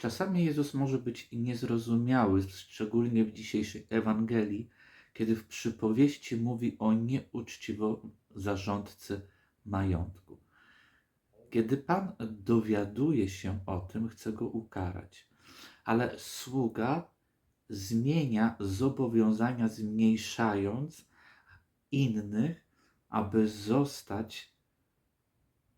Czasami Jezus może być niezrozumiały, szczególnie w dzisiejszej Ewangelii, kiedy w przypowieści mówi o nieuczciwym zarządcy majątku. Kiedy Pan dowiaduje się o tym, chce go ukarać, ale sługa zmienia zobowiązania, zmniejszając innych, aby zostać,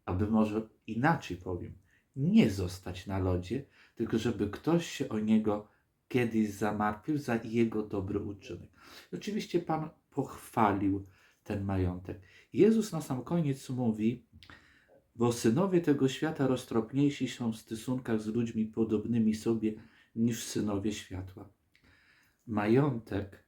aby może inaczej powiem, nie zostać na lodzie, tylko żeby ktoś się o niego kiedyś zamartwił za jego dobry uczynek. Oczywiście Pan pochwalił ten majątek. Jezus na sam koniec mówi, bo synowie tego świata roztropniejsi są w stosunkach z ludźmi podobnymi sobie niż synowie światła. Majątek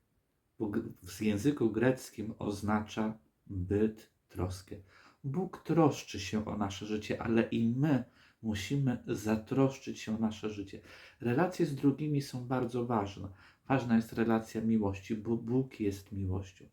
w języku greckim oznacza byt, troskę. Bóg troszczy się o nasze życie, ale i my musimy zatroszczyć się o nasze życie. Relacje z drugimi są bardzo ważne. Ważna jest relacja miłości, bo Bóg jest miłością.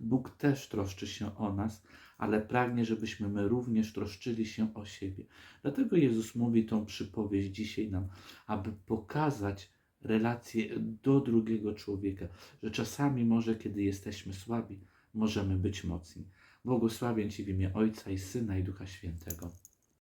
Bóg też troszczy się o nas, ale pragnie, żebyśmy my również troszczyli się o siebie. Dlatego Jezus mówi tą przypowieść dzisiaj nam, aby pokazać relację do drugiego człowieka, że czasami może, kiedy jesteśmy słabi, możemy być mocni. Błogosławię Ci w imię Ojca i Syna i Ducha Świętego.